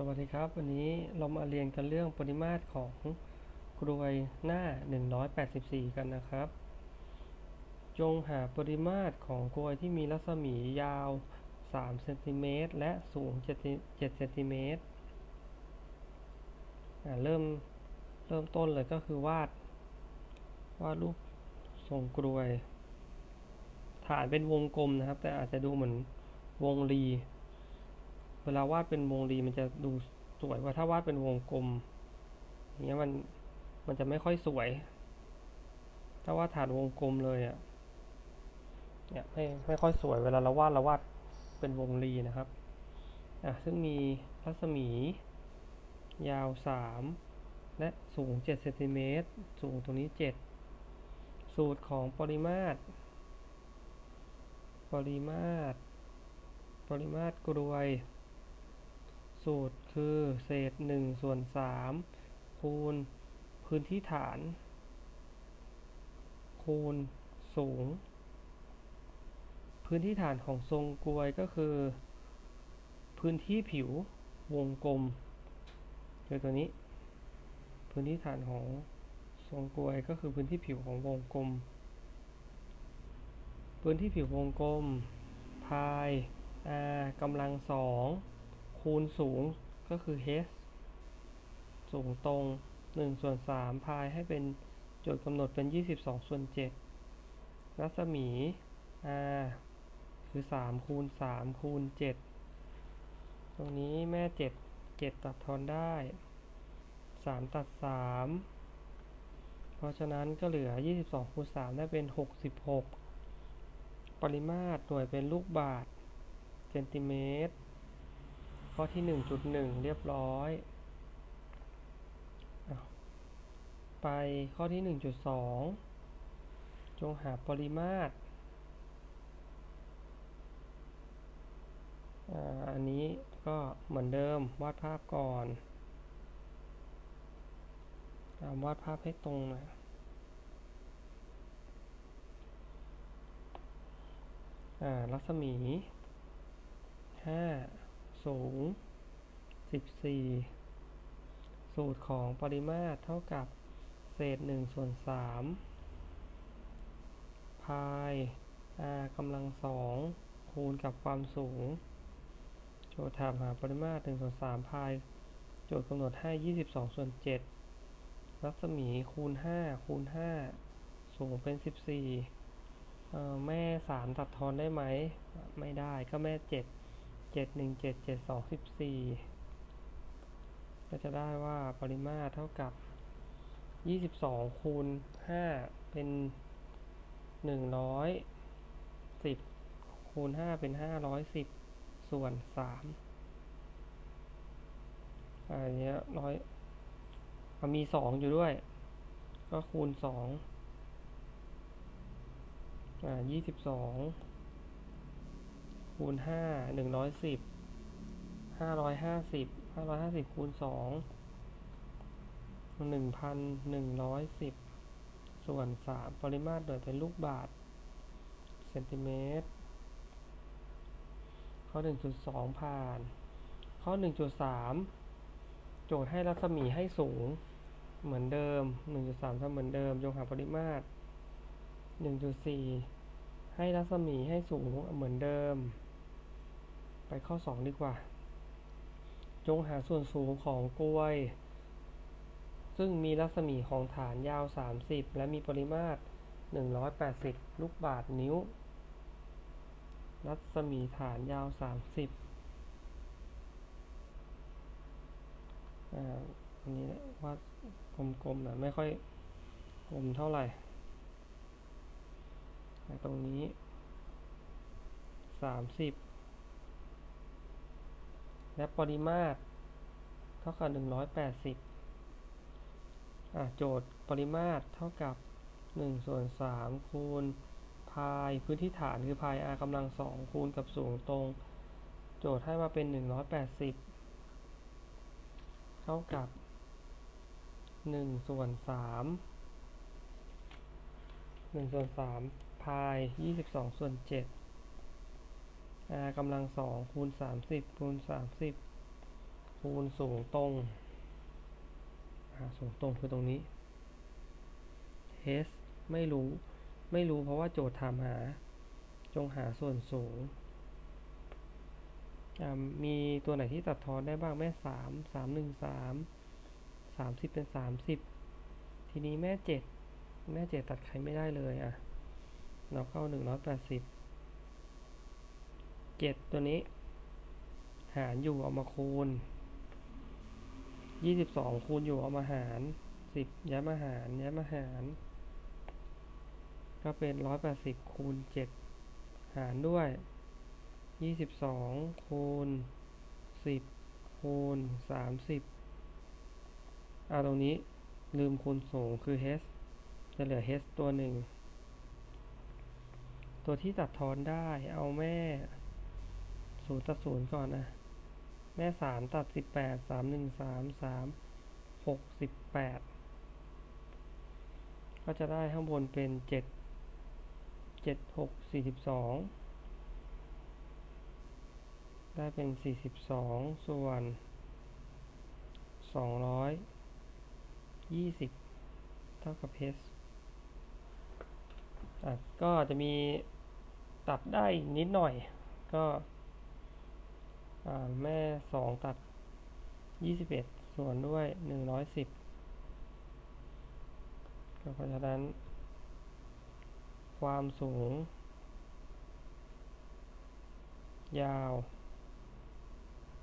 สวัสดีครับ วันนี้เรามาเรียนกันเรื่องปริมาตรของกรวยหน้า 184 กันนะครับ จงหาปริมาตรของกรวยที่มีรัศมียาว3เซนติเมตรและสูง7เซนติเมตรเริ่มเริ่มต้นเลยก็คือวาด วาดรูปทรงกรวย ฐานเป็นวงกลมนะครับ แต่อาจจะดูเหมือนวงรี เวลาวาดเป็นวงรีมันจะดูสวยว่าถ้าวาดเป็นวงกลมอย่างเงี้ยมันมันจะไม่ค่อยสวย ถ้าวาดฐานวงกลมเลยอะ่ะเนี่ยไม่ไม่ค่อยสวยเวลาเราวาดเราวาดเป็นวงรีนะครับอะซึ่งมีรัศมี ยาว 3 และสูง7เซนติเมตรสูงตรงนี้ 7 สูตรของปริมาตร ปริมาตร ปริมาตรกรวย สูตรคือ เศษ1ส่วน3คูณพื้นที่ฐาน คูณสูง พื้นที่ฐานของทรงกรวยก็คือ พื้นที่ผิววงกลมคือตัวนี้ พื้นที่ฐานของทรงกรวยก็คือพื้นที่ผิวของวงกลม พื้นที่ผิววงกลมพาย r กำลังสอง คูณสูงก็คือ h สูงตรง 1 ส่วน 3 พายให้เป็นโจทย์กำหนดเป็น 22 ส่วน 7 รัศมี r คือ 3 คูณ 3 คูณ 7 ตรงนี้แม่ 7 7 ตัดทอนได้ 3 ตัด 3 เพราะฉะนั้นก็เหลือ 22 คูณ 3 ได้เป็น 66 ปริมาตรหน่วยเป็นลูกบาทเซนติเมตร ข้อที่ 1.1 เรียบร้อยอไปข้อที่ 1.2 จงหาปริมาตรอ่าอันนี้ก็เหมือนเดิมวาดภาพก่อนอาวาดภาพให้ตรงนะอ่ารัศมีห้า สูงสิบสี่สูตรของปริมาตรเท่ากับเศษหนึ่งส่วนสามพาย r กำลังสองคูณกับความสูง โจทย์ถามหาปริมาตรหนึ่งส่วนสามพาย โจทย์กำหนดให้ยี่สิบสองส่วนเจ็ดรัศมีคูณห้าคูณห้าสูงเป็นสิบสี่แม่สามตัดทอนได้ไหม ไม่ได้ก็แม่เจ็ด เจ็ดหนึ่งเจ็ดเจ็ดสองสิบสี่ก็จะได้ว่าปริมาตรเท่ากับยี่สิบสองคูณห้าเป็นหนึ่งร้อยสิบคูณห้าเป็นห้าร้อยสิบส่วนสามอันนี้ร้อยมีสองอยู่ด้วย ก็คูณสองอ่ายี่สิบสอง คูณห้าหนึ่งร้อยสิบห้าร้อยห้าสิบห้าร้อยห้าสิบคูณสองหนึ่งพันหนึ่งร้อยสิบส่วนสามปริมาตรโดยเป็นลูกบาทเซนติเมตร ข้อหนึ่งจุดสองผ่าน ข้อหนึ่งจุดสามโจทย์ให้รัศมีให้สูงเหมือนเดิมหนึ่งจุดสามทำเหมือนเดิมจงหาปริมาตรหนึ่งจุดสี่ให้รัศมีให้สูงเหมือนเดิม ไปข้อ 2 ดีกว่า จงหาส่วนสูงของกล้วย ซึ่งมีรัศมีของฐานยาว 30 และมีปริมาตร 180 ลูกบาทนิ้ว รัศมีฐานยาว 30อ่าอันนี้วาดกลมๆนะไม่ค่อยกลมเท่าไหร่ตรงนี้ 30 และปริมาตรเท่ากับ 180อะโจทย์ปริมาตรเท่ากับ1ส่วน3คูณพายพื้นที่ฐานคือพาย r กำลัง2คูณกับสูงตรง โจทย์ให้มาเป็น 180 เท่ากับ 1 ส่วน 3 1 ส่วน 3 พาย 22 ส่วน 7 r กำลังสองคูณสามสิบคูณสามสิบคูณสูงตรงสูงตรงคือตรงนี้ h ไม่รู้ไม่รู้เพราะว่าโจทย์ถามหา จงหาส่วนสูง มีตัวไหนที่ตัดทอนได้บ้างแม่สามสามหนึ่งสามสามสิบเป็นสามสิบทีนี้แม่เจ็ดแม่เจ็ดตัดใครไม่ได้เลยอะเราเข้าหนึ่งร้อยแปดสิบ เจ็ดตัวนี้ หารอยู่เอามาคูณยี่สิบสองคูณอยู่เอามาหารสิบย้ายมาหารย้ายมาหาร ก็เป็นร้อยแปดสิบคูณเจ็ดหารด้วยยี่สิบสองคูณสิบคูณสามสิบเอาตรงนี้ลืมคูณสูงคือ h จะเหลือ h ตัวหนึ่ง ตัวที่ตัดทอนได้เอาแม่ ศูนย์ตัดศูนย์ก่อนนะ แม่สามตัดสิบแปดสามหนึ่งสามสามหกสิบแปดก็จะได้ข้างบนเป็นเจ็ดเจ็ดหกสี่สิบสองได้เป็นสี่สิบสองส่วนสองร้อยยี่สิบเท่ากับ h อะก็จะมีตัดได้นิดหน่อยก็ อ่าแม่สองตัดยี่สิบเอ็ดส่วนด้วยหนึ่งร้อยสิบก็เพราะฉะนั้น ความสูง ยาว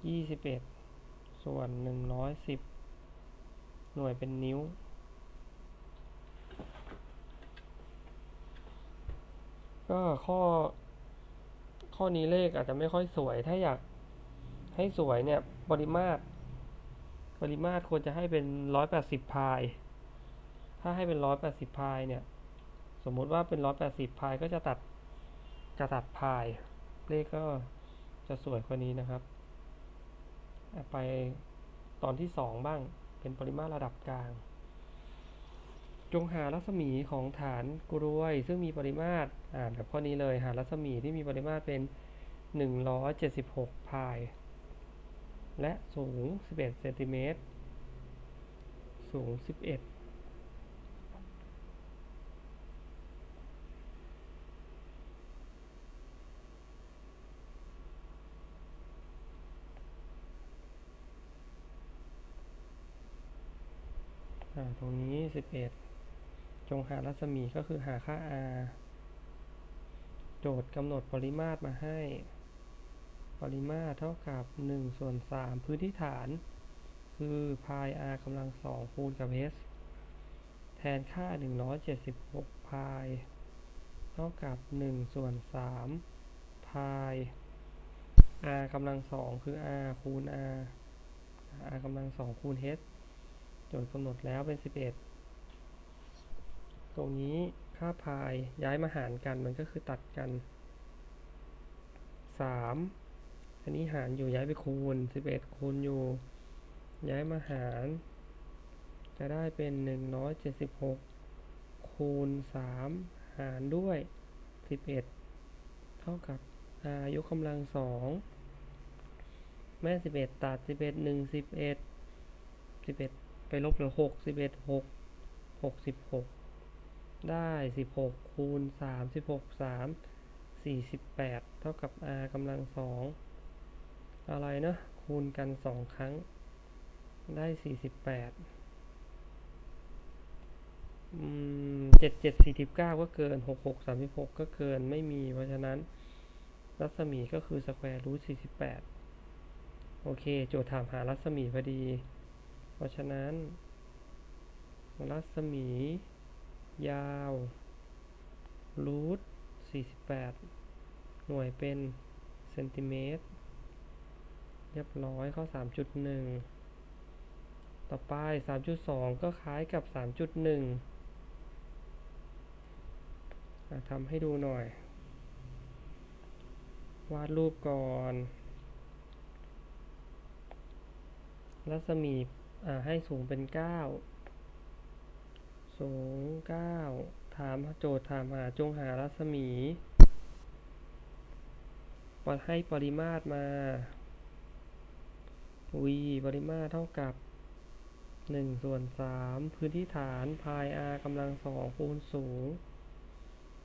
ยี่สิบเอ็ดส่วนหนึ่งร้อยสิบหน่วยเป็นนิ้วก็ข้อ ข้อนี้เลขอาจจะไม่ค่อยสวย ถ้าอยาก ให้สวยเนี่ยปริมาตร ปริมาตรควรจะให้เป็นร้อยแปดสิบพาย ถ้าให้เป็นร้อยแปดสิบพายเนี่ย สมมุติว่าเป็นร้อยแปดสิบพายก็จะตัดจะตัดพาย เลขก็จะสวยกว่านี้นะครับ ไปตอนที่สองบ้าง เป็นปริมาตรระดับกลาง จงหารัศมีของฐานกรวย ซึ่งมีปริมาตรอ่านแบบข้อนี้เลย หารัศมีที่มีปริมาตรเป็น 176 พาย และสูง 11เซนติเมตร สูง 11อ่าตรงนี้ 11 จงหารัศมีก็คือหาค่า r โจทย์กำหนดปริมาตรมาให้ ปริมาตรเท่ากับ1ส่วน3พื้นที่ฐาน คือพาย r กำลังสองคูณกับ s แทนค่า 176พายเท่ากับ1ส่วน3พาย r กำลังสองคือ r คูณ r r กำลังสองคูณ h โจทย์กำหนดแล้วเป็น 11 ตรงนี้ค่าพายย้ายมาหารกันมันก็คือตัดกัน 3 อันนี้หารอยู่ย้ายไปคูณ11คูณอยู่ ย้ายมาหาร จะได้เป็น176คูณ3หารด้วย11เอ็ดเท่ากับ r ยกกำลังสองแม่11ตัด11 1 11 11ไปลบเหลือหกสิบเอ็ดหกหกสิบหกได้สิบหกคูณสามสิบหกสามสี่สิบแปดเท่ากับ r กำลังสอง อะไรนะ คูณกันสองครั้ง ได้สี่สิบแปดเจ็ดเจ็ดสี่สิบเก้าก็เกินหกหกสามสิบหกก็เกินไม่มี เพราะฉะนั้น รัศมีก็คือสแควร์รูทสี่สิบแปดโอเค โจทย์ถามหารัศมีพอดี เพราะฉะนั้น รัศมี ยาวรูท48 หน่วยเป็นเซนติเมตร เรียบร้อยข้อ 3.1 ต่อไป 3.2 ก็คล้ายกับ 3.1อะทำให้ดูหน่อย วาดรูปก่อน รัศมีให้สูงเป็น 9 สูง 9 ถามโจทย์ถามหาจงหารัศมีปให้ปริมาตรมา v ปริมาตรเท่ากับหนึ่งส่วนสามพื้นที่ฐานพาย r กำลังสองคูณสูง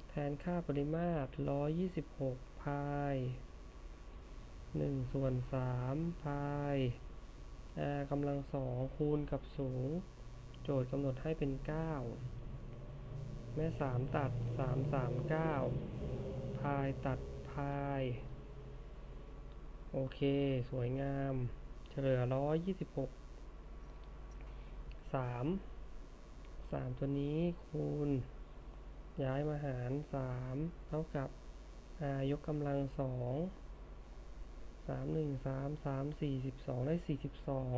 แทนค่าปริมาตรร้อยยี่สิบหกพายหนึ่งส่วนสามพาย r กำลังสองคูณกับสูง โจทย์กำหนดให้เป็นเก้าแม่สามตัดสามสามเก้าพายตัดพาย โอเค สวยงาม เฉลยร้อยยี่สิบหกสามสามตัวนี้คูณ ย้ายมาหารสามเท่ากับ r ยกกำลังสองสามหนึ่งสามสามสี่สิบสองได้สี่สิบสอง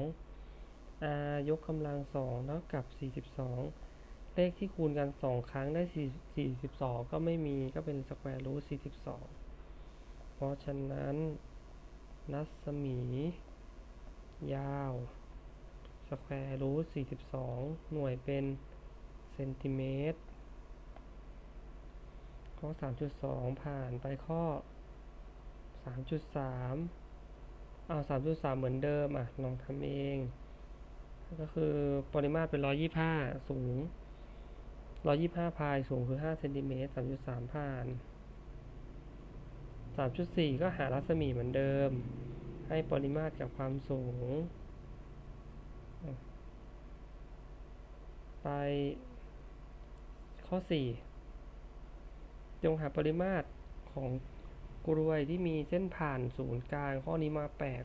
r ยกกำลังสองเท่ากับสี่สิบสองเลขที่คูณกันสองครั้งได้สี่สี่สิบสองก็ไม่มีก็เป็นสแควร์รูทสี่สิบสองเพราะฉะนั้นรัศมี ยาวสแควร์รูท42หน่วยเป็นเซนติเมตร ข้อ3.2ผ่านไปข้อ3.3เอา3.3เหมือนเดิมอะ ลองทำเอง ก็คือปริมาตรเป็น125สูง125พายสูงคือ5เซนติเมตร3.3ผ่าน3.4ก็หารัศมีเหมือนเดิม ให้ปริมาตรกับความสูง ไปข้อ 4 จงหาปริมาตรของกรวยที่มีเส้นผ่านศูนย์กลาง ข้อนี้มาแปลก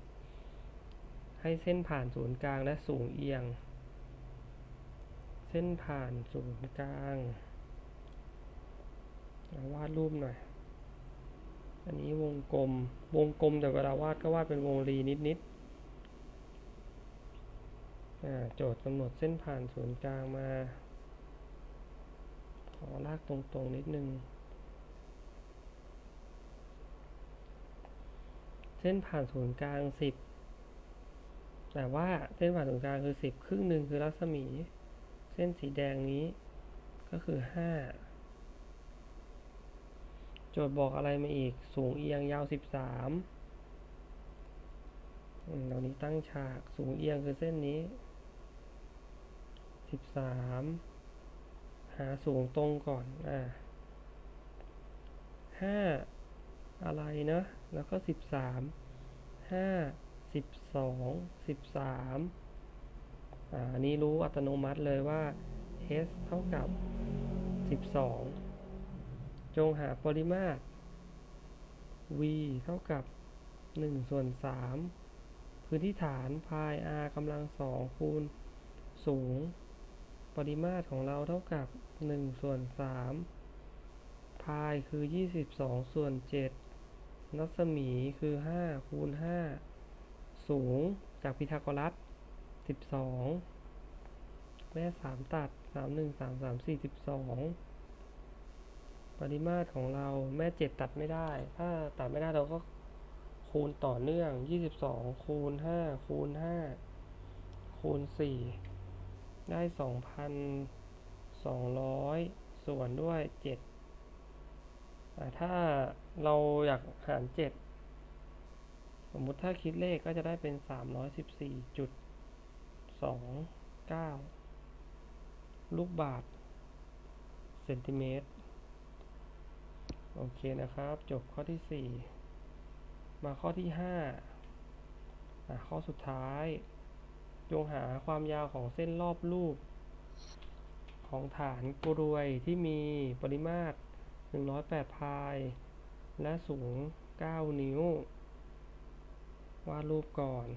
ให้เส้นผ่านศูนย์กลางและสูงเอียง เส้นผ่านศูนย์กลางวาดรูปหน่อย อันนี้วงกลม วงกลมแต่เวลาวาดก็วาดเป็นวงรีนิดๆโจทย์กำหนดเส้นผ่านศูนย์กลางมา ขอลากตรงๆนิดนึง เส้นผ่านศูนย์กลางสิบแต่ว่าเส้นผ่านศูนย์กลางคือสิบครึ่งหนึ่งคือรัศมี เส้นสีแดงนี้ก็คือห้า จทย์บอกอะไรมาอีก สูงเอียงยาวสิบสามเรานี้ตั้งฉาก สูงเอียงคือเส้นนี้สิบสามหาสูงตรงก่อน อ่าห้าอะไรนะ แล้วก็สิบสามห้าสิบสองสิบสามอ่า อันนี้รู้อัตโนมัติเลยว่า h เท่ากับสิบสอง จงหาปริมาตร v เท่ากับ 1 ส่วน 3 พื้นที่ฐานพาย r กำลังสองคูณสูง ปริมาตรของเราเท่ากับ 1 ส่วน 3 พายคือ 22 ส่วน 7 รัศมีคือ 5 คูณ 5 สูงจากพีทาโกรัส 12 แม่ 3 ตัด 3 1 3 3 4 12 ปริมาตรของเราแม่7ตัดไม่ได้ ถ้าตัดไม่ได้เราก็คูณต่อเนื่อง22คูณ5คูณ5คูณ4ได้2,200ส่วนด้วย7อ่าถ้าเราอยากหาร7สมมุติถ้าคิดเลขก็จะได้เป็น314.29ลูกบาทเซนติเมตร โอเคนะครับ จบข้อที่ 4 มาข้อที่5อะข้อสุดท้าย จงหาความยาวของเส้นรอบรูป ของฐานกรวยที่มีปริมาตร 108 พาย และสูง 9 นิ้ว วาดรูปก่อน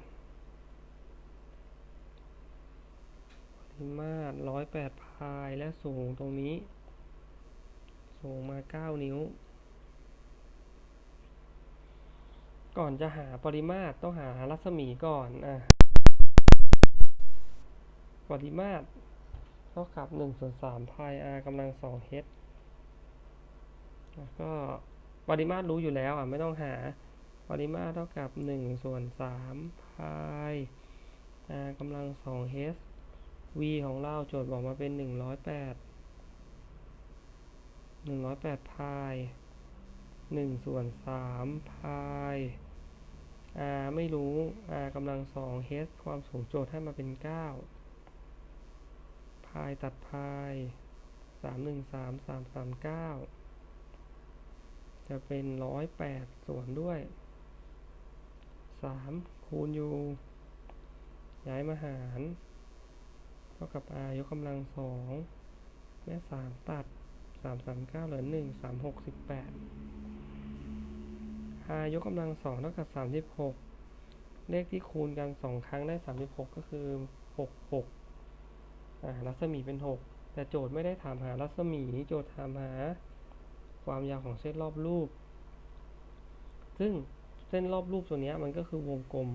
ปริมาตร 108 พาย และสูงตรงนี้สูงมา 9 นิ้ว ก่อนจะหาปริมาตรต้องหารัศมีก่อนอะปริมาตรเท่ากับ1ส่วน3พาย r กำลัง2 h แล้วก็ปริมาตรรู้อยู่แล้วอะไม่ต้องหาปริมาตรเท่ากับ1ส่วน3พาย r กำลัง2 h v ของเราโจทย์บอกมาเป็น 108 108พาย 1 ส่วน 3 พาย r ไม่รู้ r กำลังสอง2 h ความสูงโจทย์ให้มาเป็น 9 พายตัดพาย 3 1 3 3 3 9 จะเป็น 108 ส่วนด้วย 3 คูณอยู่ย้ายมาหารเท่ากับ r ยกกำลังสองแม่3ตัด 3 3 9เหลือ1 3 6 18 r ยกกำลังสองเท่ากับสามสิบหกเลขที่คูณกันสองครั้งได้สามสิบหกก็คือหกหกอ่ารัศมีเป็นหกแต่โจทย์ไม่ได้ถามหารัศมีโจทย์ถามหา ความยาวของเส้นรอบรูป ซึ่งเส้นรอบรูปตัวนี้มันก็คือวงกลม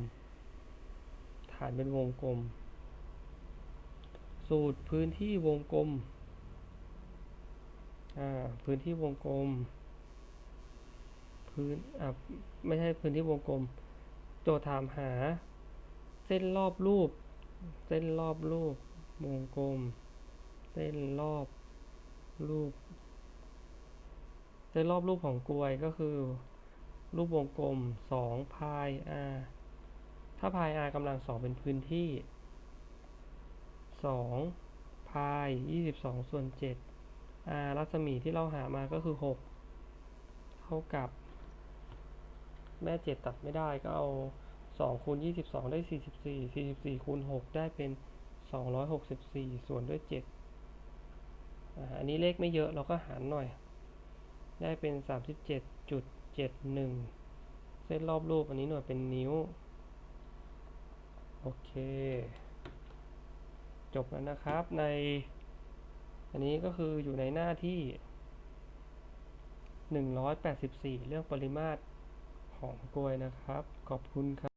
ฐานเป็นวงกลม สูตรพื้นที่วงกลมอ่าพื้นที่วงกลม พื้นอะไม่ใช่พื้นที่วงกลม โจทย์ถามหา เส้นรอบรูป เส้นรอบรูป วงกลม เส้นรอบรูป เส้นรอบรูปของกลวยก็คือ รูปวงกลมสองพาย r ถ้าพาย r กำลังสองเป็นพื้นที่สองพายยี่สิบสองส่วนเจ็ด r รัศมีที่เราหามาก็คือหกเท่ากับ แม่เจ็ดตัดไม่ได้ก็เอาสองคูณยี่สิบสองได้สี่สิบสี่สี่สิบสี่คูณหกได้เป็นสองร้อยหกสิบสี่ส่วนด้วยเจ็ดอันนี้เลขไม่เยอะเราก็หารหน่อย ได้เป็นสามสิบเจ็ดจุดเจ็ดหนึ่งเส้นรอบรูปอันนี้หน่วยเป็นนิ้ว โอเค จบแล้วนะครับใน อันนี้ก็คืออยู่ในหน้าที่ 184 เรื่องปริมาตร ของกล้วยนะครับ ขอบคุณครับ